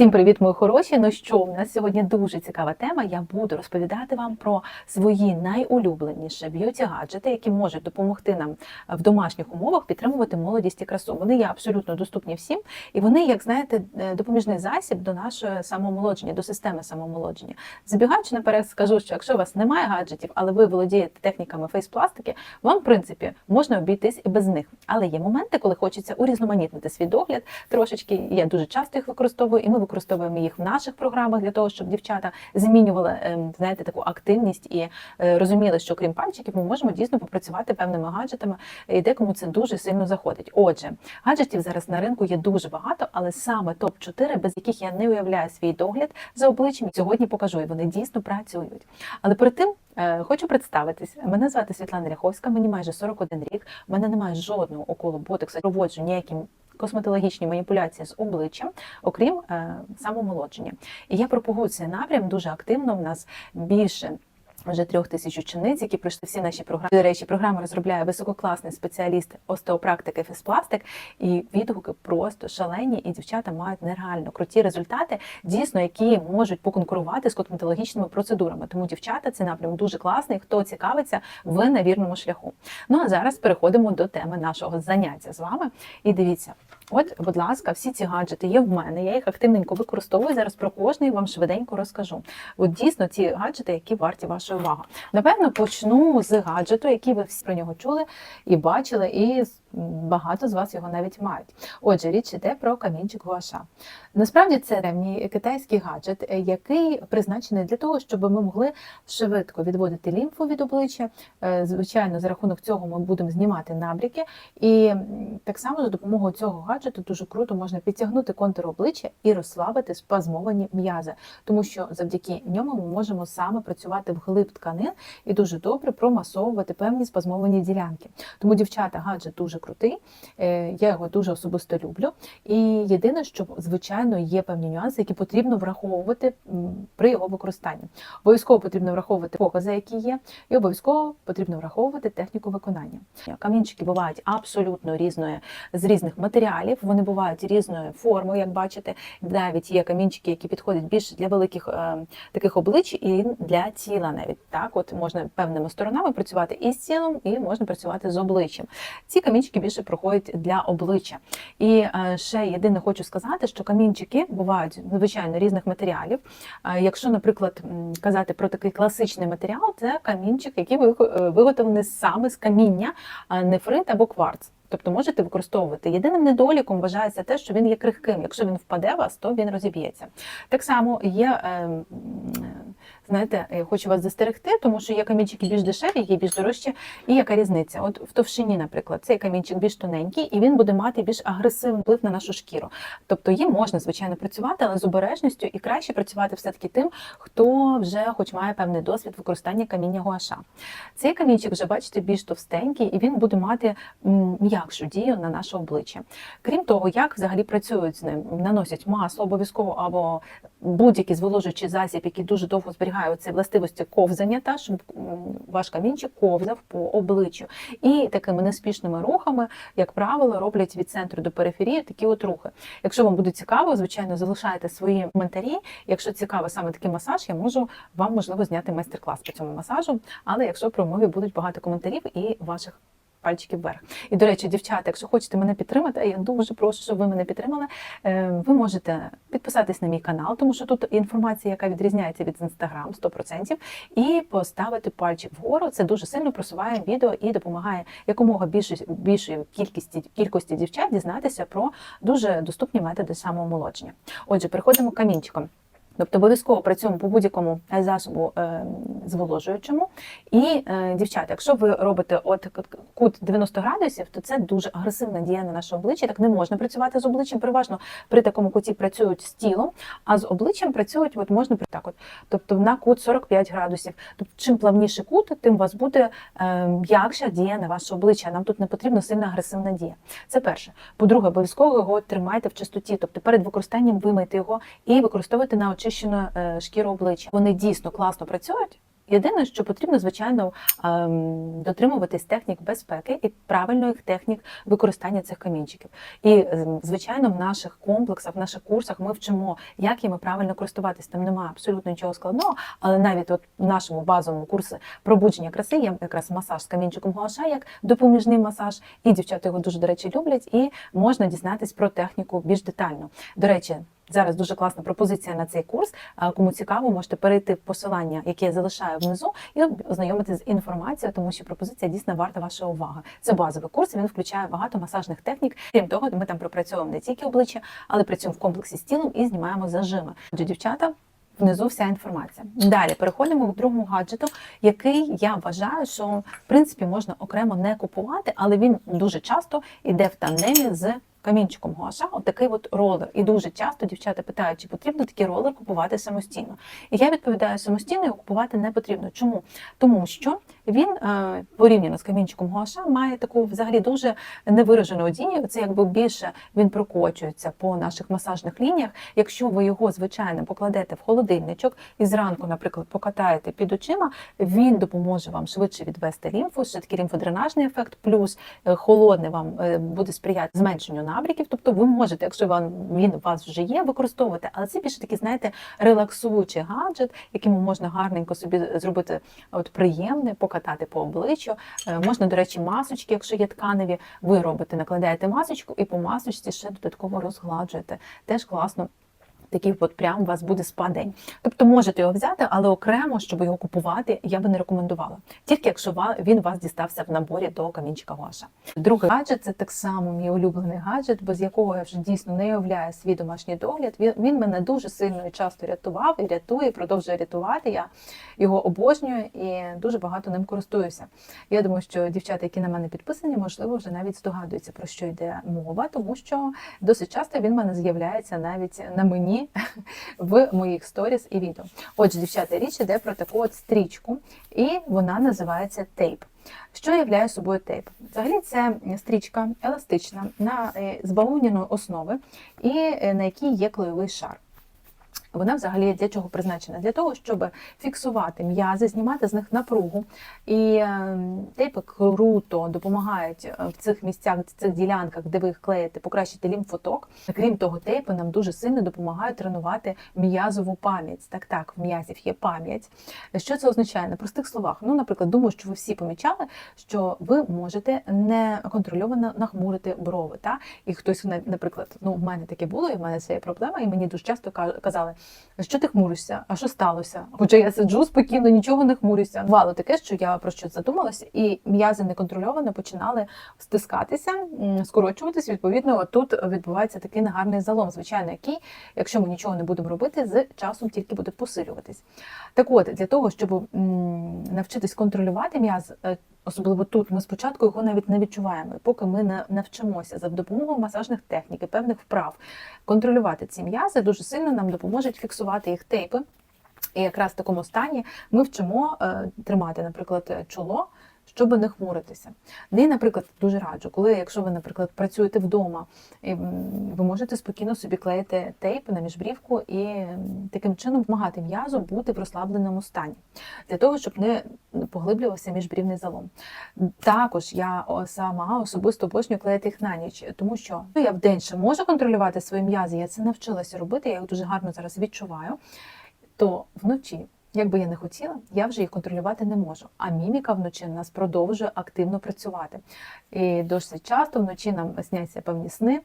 Всім привіт, мої хороші. Ну що, у нас сьогодні дуже цікава тема. Я буду розповідати вам про свої найулюбленіші б'юті-гаджети, які можуть допомогти нам в домашніх умовах підтримувати молодість і красу. Вони є абсолютно доступні всім, і вони, як знаєте, е, допоміжний засіб до нашого самомолодження, до системи самомолодження. Забігаючи наперед, скажу, що якщо у вас немає гаджетів, але ви володієте техніками фейспластики, вам, в принципі, можна обійтись і без них. Але є моменти, коли хочеться урізноманітнити свій догляд трошечки. Я дуже часто їх використовую, і ми використовуємо їх в наших програмах для того, щоб дівчата змінювали ем, знаєте, таку активність і е, розуміли, що крім пальчиків, ми можемо дійсно попрацювати певними гаджетами, і декому це дуже сильно заходить. Отже, гаджетів зараз на ринку є дуже багато, але саме топ 4 без яких я не уявляю свій догляд за обличчям, сьогодні покажу, і вони дійсно працюють. Але перед тим. е, Хочу представитись. Мене звати Світлана Ряховська, мені майже 41 рік. У мене немає жодного уколу ботоксу, проводжу ніякі косметологічні маніпуляції з обличчям, окрім е, самомолодження. І я пропагую цей напрям дуже активно. У нас більше. Вже трьох тисяч учениць, які пройшли всі наші програми. До речі, програму розробляє висококласний спеціаліст остеопрактики фізпластик, і відгуки просто шалені, і дівчата мають нереально круті результати, дійсно, які можуть поконкурувати з косметологічними процедурами. Тому дівчата цей напрям дуже класний. Хто цікавиться, ви на вірному шляху. Ну а зараз переходимо до теми нашого заняття з вами. І дивіться. От, будь ласка, всі ці гаджети є в мене. Я їх активненько використовую. Зараз про кожний вам швиденько розкажу. От дійсно ті гаджети, які варті вашої уваги. Напевно, почну з гаджету, який ви всі про нього чули і бачили, і багато з вас його навіть мають. Отже, річ іде про камінчик гуаша. Насправді це древній китайський гаджет, е, який призначений для того, щоб ми могли швидко відводити лімфу від обличчя. Е, Звичайно, за рахунок цього ми будемо знімати набріки, і так само за допомогою цього гаджету дуже круто можна підтягнути контур обличчя і розслабити спазмовані м'язи, тому що завдяки ньому ми можемо саме працювати вглиб тканин і дуже добре промасовувати певні спазмовані ділянки. Тому, дівчата, гаджет дуже крутий. е, Я його дуже особисто люблю. І єдине, що звичайно є певні нюанси, які потрібно враховувати при його використанні. Обов'язково потрібно враховувати покази, які є, і обов'язково потрібно враховувати техніку виконання. Камінчики бувають абсолютно різної з різних матеріалів. Вони бувають різної форми, як бачите. Навіть є камінчики, які підходять більше для великих е, таких облич і для тіла. Навіть так, от можна певними сторонами працювати і з тілом, і можна працювати з обличчям. Ці камінчики більше проходять для обличчя. І е, ще єдине хочу сказати, що камінчики бувають звичайно різних матеріалів. Е, Якщо, наприклад, казати про такий класичний матеріал, це камінчик, який е, виготовлений саме з каміння, нефрит або кварц. Тобто можете використовувати. Єдиним недоліком вважається те, що він є крихким. Якщо він впаде вас, то він розіб'ється. Так само є, е, м, знаєте, я хочу вас застерегти, тому що є камінчики більш дешеві, є більш дорожчі. І яка різниця? От в товщині, наприклад, цей камінчик більш тоненький, і він буде мати більш агресивний вплив на нашу шкіру. Тобто їм можна, звичайно, працювати, але з обережністю і краще працювати все-таки тим, хто вже хоч має певний досвід використання каміння гуаша. Цей камінчик вже бачите більш товстенький, і він буде мати м'якшу дію на наше обличчя. Крім того, як взагалі працюють з ним, наносять масло обов'язково або будь-який зволожуючий засіб, який дуже довго зберігає ці властивості ковзання, та щоб ваш камінчик ковзав по обличчю. І такими неспішними рухами, як правило, роблять від центру до периферії такі от рухи. Якщо вам буде цікаво, звичайно, залишайте свої коментарі. Якщо цікаво саме такий масаж, я можу вам можливо зняти майстер-клас по цьому масажу. Але якщо про мові будуть багато коментарів і ваших пальчиків вверх. І до речі, дівчата, якщо хочете мене підтримати, я дуже прошу, щоб ви мене підтримали. е, Ви можете підписатись на мій канал, тому що тут інформація, яка відрізняється від інстаграм 100%, і поставити пальчик вгору. Це дуже сильно просуває відео і допомагає якомога більшої більшої кількості кількості дівчат дізнатися про дуже доступні методи самоомолодження. Отже, переходимо к камінчикам. Тобто обов'язково працюємо по будь-якому засобу е, зволожуючому. І, е, дівчата, якщо ви робите от кут 90 градусів, то це дуже агресивна дія на наше обличчя. Так не можна працювати з обличчям. Переважно при такому куті працюють з тілом, а з обличчям працюють от можна так от. Тобто на кут 45 градусів. Тобто, чим плавніший кут, тим у вас буде е, м'якша дія на ваше обличчя. Нам тут не потрібна сильна агресивна дія. Це перше. По-друге, обов'язково його тримайте в чистоті. Тобто перед використанням вимийте його і використовуйте на очищену е, шкіру обличчя. Вони дійсно класно працюють. Єдине, що потрібно, звичайно, ем, дотримуватись технік безпеки і правильних технік використання цих камінчиків. І, ем, звичайно, в наших комплексах, в наших курсах ми вчимо, як їми правильно користуватись. Там немає абсолютно нічого складного, але навіть от в нашому базовому курсі пробудження краси є якраз масаж з камінчиком гуаша, як допоміжний масаж, і дівчата його дуже, до речі, люблять, і можна дізнатись про техніку більш детально. До речі, Зараз дуже класна пропозиція на цей курс. Кому цікаво, можете перейти в посилання, яке я залишаю внизу, і ознайомитися з інформацією, тому що пропозиція дійсно варта вашої уваги. Це базовий курс. Він включає багато масажних технік. Крім того, ми там пропрацьовуємо не тільки обличчя, але працюємо в комплексі з тілом і знімаємо зажими. Отже, дівчата. Внизу вся інформація. Далі переходимо к другому гаджету, який я вважаю, що в принципі можна окремо не купувати, але він дуже часто йде в тандемі з камінчиком гуаша, от такий от ролер. І дуже часто дівчата питають, чи потрібно такий ролер купувати самостійно. І я відповідаю, самостійно його купувати не потрібно. Чому? Тому що він е, порівняно з камінчиком гуаша має таку взагалі дуже невиражену дію. Це якби більше він прокочується по наших масажних лініях. Якщо ви його звичайно покладете в холодильничок і зранку, наприклад, покатаєте під очима, він допоможе вам швидше відвести лімфу, такий лімфодренажний ефект, плюс е, холодне вам е, буде сприяти зменшенню набряків. Тобто ви можете, якщо вам він у вас вже є, використовувати, але це більше такий, знаєте, релаксуючий гаджет, яким можна гарненько собі зробити от приємне, покатати по обличчю. Е, Можна, до речі, масочки, якщо є тканеві, ви робите, накладаєте масочку і по масочці ще додатково розгладжуєте. Теж класно. Такий от прям у вас буде спа-день. Тобто можете його взяти, але окремо, щоб його купувати, я би не рекомендувала. Тільки якщо він вас дістався в наборі до камінчика гуаша. Другий гаджет це так само мій улюблений гаджет, без якого я вже дійсно не уявляю свій домашній догляд. Він, він мене дуже сильно і часто рятував і рятує, продовжує рятувати. Я його обожнюю і дуже багато ним користуюся. Я думаю, що дівчата, які на мене підписані, можливо, вже навіть здогадуються, про що йде мова, тому що досить часто він в мене з'являється навіть на мені в моїх сторіс і відео. Отже, дівчата, річ іде про таку от стрічку, і вона називається тейп. Що являє собою тейп? Взагалі це стрічка еластична на е, основи, і е, на якій є клейовий шар. Вона взагалі для чого призначена? Для того, щоб фіксувати м'язи, знімати з них напругу. І е, тейпи круто допомагають е, в цих місцях, в цих ділянках, де ви їх клеїте, покращити лімфоток. Крім того, тейпи нам дуже сильно допомагають тренувати м'язову пам'ять. Так, так, в м'язів є пам'ять. Що це означає? На простих словах. Ну, наприклад, думаю, що ви всі помічали, що ви можете неконтрольовано нахмурити брови. Та? І хтось, наприклад, ну, в мене таке було, і в мене це є проблема, і мені дуже часто ка- казали, що ти хмуришся, а що сталося? Хоча я сиджу спокійно, нічого не хмурюся. Бувало таке, що я про щось задумалася, і м'язи неконтрольовано починали стискатися, м, скорочуватися. Відповідно, тут відбувається такий негарний залом, звичайно, який, якщо ми нічого не будемо робити, з часом тільки буде посилюватись. Так от, для того, щоб навчитись контролювати м'яз, е, особливо тут, ми спочатку його навіть не відчуваємо. І поки ми не навчимося за допомогою масажних технік і певних вправ контролювати ці м'язи, дуже сильно нам допоможуть фіксувати їх тейпи. І якраз в такому стані ми вчимо е, тримати, наприклад, чоло. Щоб не хмуритися. І, наприклад, дуже раджу, коли, якщо ви, наприклад, працюєте вдома, ви можете спокійно собі клеїти тейп на міжбрівку і таким чином допомагати м'язу бути в розслабленому стані, для того, щоб не поглиблювався міжбрівний залом. Також я сама особисто обожнюю клеїти їх на ніч, тому що ну, я вдень ще можу контролювати свої м'язи, я це навчилася робити, я їх дуже гарно зараз відчуваю, то вночі. Як би я не хотіла, я вже їх контролювати не можу. А міміка вночі в нас продовжує активно працювати. І досить часто вночі нам сняться певні сни.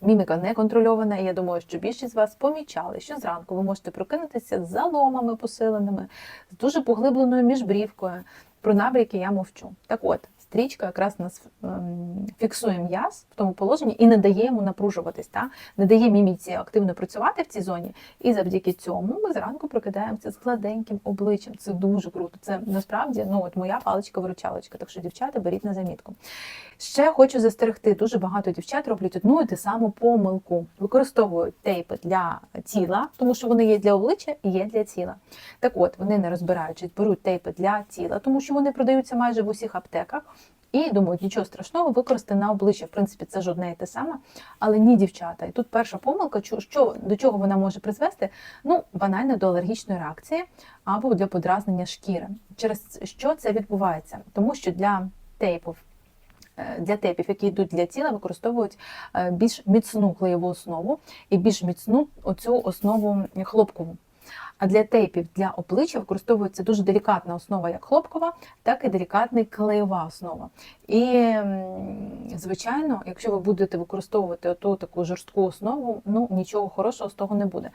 Міміка не контрольована, і я думаю, що більшість з вас помічали, що зранку ви можете прокинутися з заломами посиленими, з дуже поглибленою міжбрівкою. Про набряки я мовчу. Так от, стрічка якраз нас ем, фіксує м'яз в тому положенні і не дає йому напружуватись, та? не дає міміці активно працювати в цій зоні. І завдяки цьому ми зранку прокидаємося з гладеньким обличчям. Це дуже круто. Це насправді ну, от моя паличка-виручалочка. Так що, дівчата, беріть на замітку. Ще хочу застерегти, дуже багато дівчат роблять одну і ту саму помилку. Використовують тейпи для тіла, тому що вони є для обличчя і є для тіла. Так от, вони не розбираючись, беруть тейпи для тіла, тому що вони продаються майже в усіх аптеках. І думають, нічого страшного, використати на обличчя. В принципі, це ж одне і те саме, але ні, дівчата. І тут перша помилка, що до чого вона може призвести? Ну, банально до алергічної реакції або для подразнення шкіри. Через що це відбувається? Тому що для тейпів. Е, Для тепів, які йдуть для тіла, використовують е, більш міцну клеєву основу і більш міцну оцю основу хлопкову. А для тейпів для обличчя використовується дуже делікатна основа, як хлопкова, так і делікатна клеєва основа. І, звичайно, якщо ви будете використовувати оту таку жорстку основу, ну нічого хорошого з того не буде.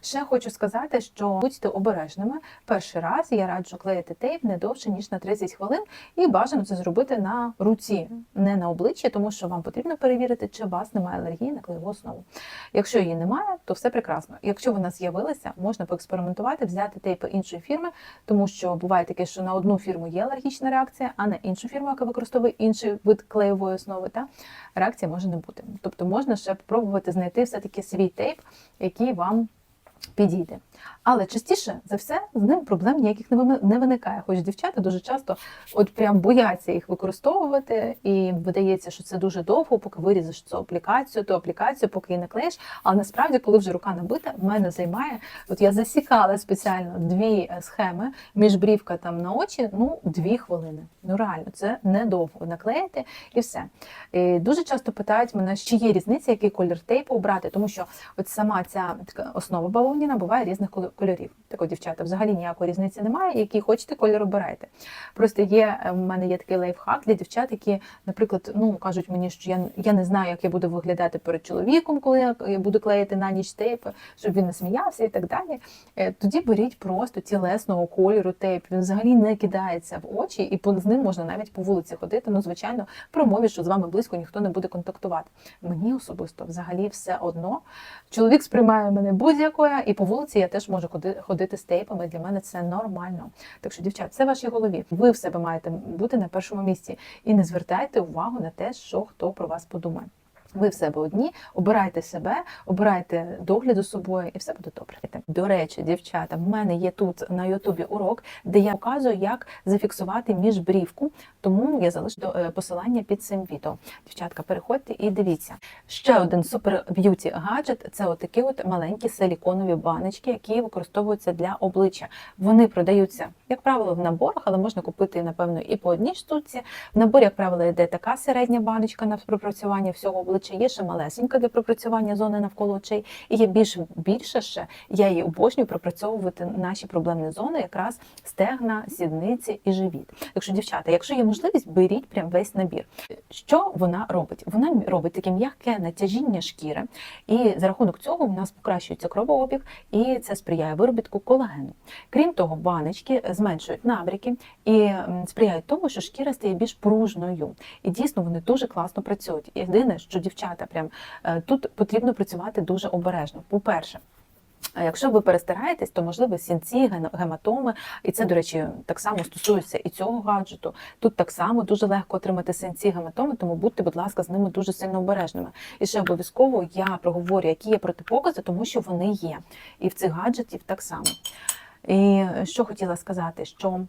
Ще хочу сказати, що будьте обережними. Перший раз я раджу клеїти тейп не довше ніж на 30 хвилин, і бажано це зробити на руці, не на обличчі, тому що вам потрібно перевірити, чи у вас немає алергії на клеєву основу. Якщо її немає, то все прекрасно. Якщо вона з'явилася, можна поекспериментувати, взяти тейпи іншої фірми, тому що буває таке, що на одну фірму є алергічна реакція, а на іншу фірму, яка використовує інший вид клеєвої основи, та реакція може не бути. Тобто можна ще спробувати знайти все-таки свій тейп, який вам підійде. Але частіше за все з ним проблем ніяких не виникає. Хоч дівчата дуже часто от прям бояться їх використовувати, і видається, що це дуже довго, поки вирізеш цю аплікацію, ту аплікацію, поки її наклеїш. Але насправді, коли вже рука набита, в мене займає. От я засікала спеціально дві е, схеми між брівка там на очі, ну дві хвилини. Ну реально, це недовго наклеїти і все. І дуже часто питають мене, чи є різниця, який колір тейпу обрати, тому що от сама ця основа бавовняна буває різних кольорів. Так от, дівчата, взагалі ніякої різниці немає, який хочете колір обирайте. Просто є е, в мене є такий лайфхак для дівчат, які, наприклад, ну кажуть мені, що я, я не знаю, як я буду виглядати перед чоловіком, коли я буду клеїти на ніч тейп, щоб він не сміявся і так далі. Е, Тоді беріть просто тілесного кольору тейп. Він взагалі не кидається в очі, і з ним можна навіть по вулиці ходити. Ну, звичайно, при умові, що з вами близько ніхто не буде контактувати. Мені особисто взагалі все одно. Чоловік сприймає мене будь-якою, і по вулиці я теж можу ходити з тейпами. Для мене це нормально. Так що, дівчат, це в вашій голові. Ви в себе маєте бути на першому місці і не звертайте увагу на те, що хто про вас подумає. Ви в себе одні, обирайте себе, обирайте догляд за собою, і все буде добре. До речі, дівчата, в мене є тут на Ютубі урок, де я показую, як зафіксувати міжбрівку. Тому я залишу е, посилання під цим відео. Дівчатка, переходьте і дивіться. Ще один супер б'юті гаджет це отакі от маленькі силіконові баночки, які використовуються для обличчя. Вони продаються, як правило, в наборах, але можна купити, напевно, і по одній штуці. В наборі, як правило, йде така середня баночка на пропрацювання всього обличчя, є ще малесенька для пропрацювання зони навколо очей, і є більш більше ще. Я її обожнюю пропрацьовувати наші проблемні зони, якраз стегна, сідниці і живіт. Так що, дівчата, якщо є можливість, беріть прям весь набір. Що вона робить? Вона робить таке м'яке натяжіння шкіри, і за рахунок цього у нас покращується кровообіг, і це сприяє виробітку колагену. Крім того, баночки зменшують набряки і сприяють тому, що шкіра стає більш пружною. І дійсно вони дуже класно працюють. Єдине, що дівчата, прям е, тут потрібно працювати дуже обережно. По-перше. А якщо ви перестараєтесь, то можливо сінці, гематоми, і це, до речі, так само стосується і цього гаджету. Тут так само дуже легко отримати синці, гематоми, тому будьте, будь ласка, з ними дуже сильно обережними. І ще обов'язково я проговорю, які є протипокази, тому що вони є. І в цих гаджетів так само. І що хотіла сказати, що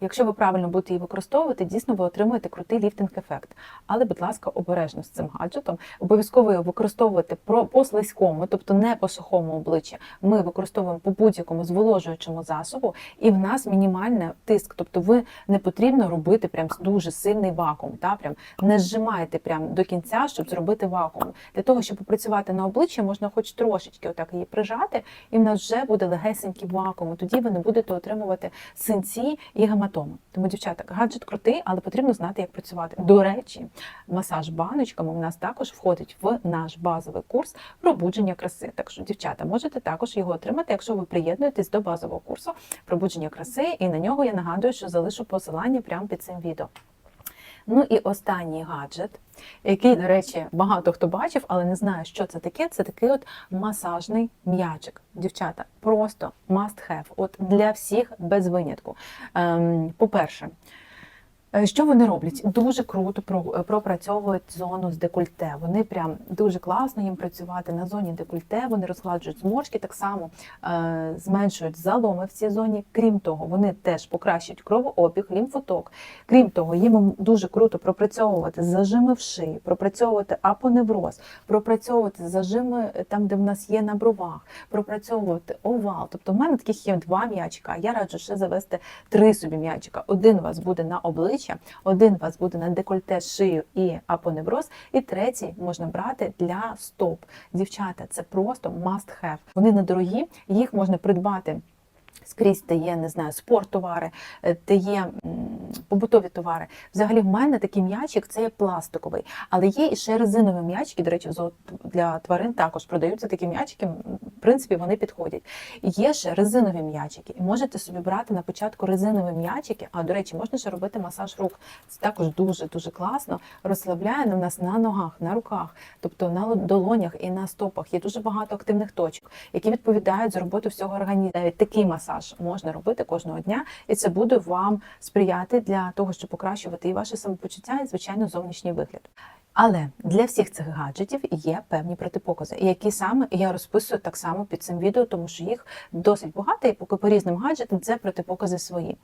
якщо ви правильно будете її використовувати, дійсно ви отримуєте крутий ліфтинг-ефект. Але, будь ласка, обережно з цим гаджетом. Обов'язково його використовувати по слизькому, тобто не по сухому обличчі. Ми використовуємо по будь-якому зволожуючому засобу, і в нас мінімальний тиск. Тобто, ви не потрібно робити прям дуже сильний вакуум. Та прям не зжимайте прям до кінця, щоб зробити вакуум. Для того, щоб попрацювати на обличчі, можна хоч трошечки отак її прижати, і в нас вже буде легесенький вакуум. Тоді ви не будете отримувати синці і гематоми. Тому, дівчата, гаджет крутий, але потрібно знати, як працювати. До речі, масаж баночками у нас також входить в наш базовий курс пробудження краси. Так що, дівчата, можете також його отримати, якщо ви приєднуєтесь до базового курсу пробудження краси, і на нього я нагадую, що залишу посилання прямо під цим відео. Ну і останній гаджет, який, до речі, багато хто бачив, але не знає, що це таке. Це такий от масажний м'ячик. Дівчата, просто must have. От для всіх без винятку. Ем, по-перше, Що вони роблять? Дуже круто пропрацьовують зону з декольте. Вони прям дуже класно їм працювати на зоні декольте. Вони розгладжують зморшки, так само е, зменшують заломи в цій зоні. Крім того, вони теж покращують кровообіг, лімфоток. Крім того, їм дуже круто пропрацьовувати зажими в шиї, пропрацьовувати апоневроз, пропрацьовувати зажими е, там, де в нас є на бровах, пропрацьовувати овал. Тобто, в мене таких є два м'ячика. Я раджу ще завести три собі м'ячика. Один у вас буде на обличчя, один у вас буде на декольте, шию і апоневроз, і третій можна брати для стоп. Дівчата, це просто must have. Вони недорогі, їх можна придбати. Скрізь де не знаю, спорттовари, е, де є побутові товари. Взагалі, в мене такий м'ячик це є пластиковий, але є і ще резинові м'ячики. До речі, для тварин також продаються такі м'ячики. В принципі, вони підходять. Є ще резинові м'ячики. І можете собі брати на початку резинові м'ячики. А до речі, можна ще робити масаж рук. Це також дуже дуже класно. Розслабляє на нас на ногах, на руках, тобто на долонях і на стопах. Є дуже багато активних точок, які відповідають за роботу всього організму. Навіть такий масаж можна робити кожного дня, і це буде вам сприяти для того, щоб покращувати і ваше самопочуття, і звичайно зовнішній вигляд. Але для всіх цих гаджетів є певні протипокази, які саме я розписую так само під цим відео, тому що їх досить багато, і поки по різним гаджетам це протипокази свої.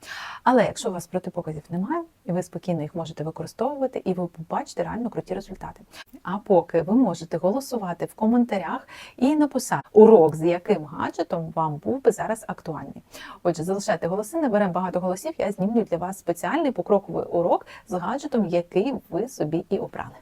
Але якщо у вас протипоказів немає, ви спокійно їх можете використовувати, і ви побачите реально круті результати. А поки ви можете голосувати в коментарях і написати урок, з яким гаджетом вам був би зараз актуальний. Отже, залишайте голоси, наберемо багато голосів. Я знімлю для вас спеціальний покроковий урок з гаджетом, який ви собі і обрали.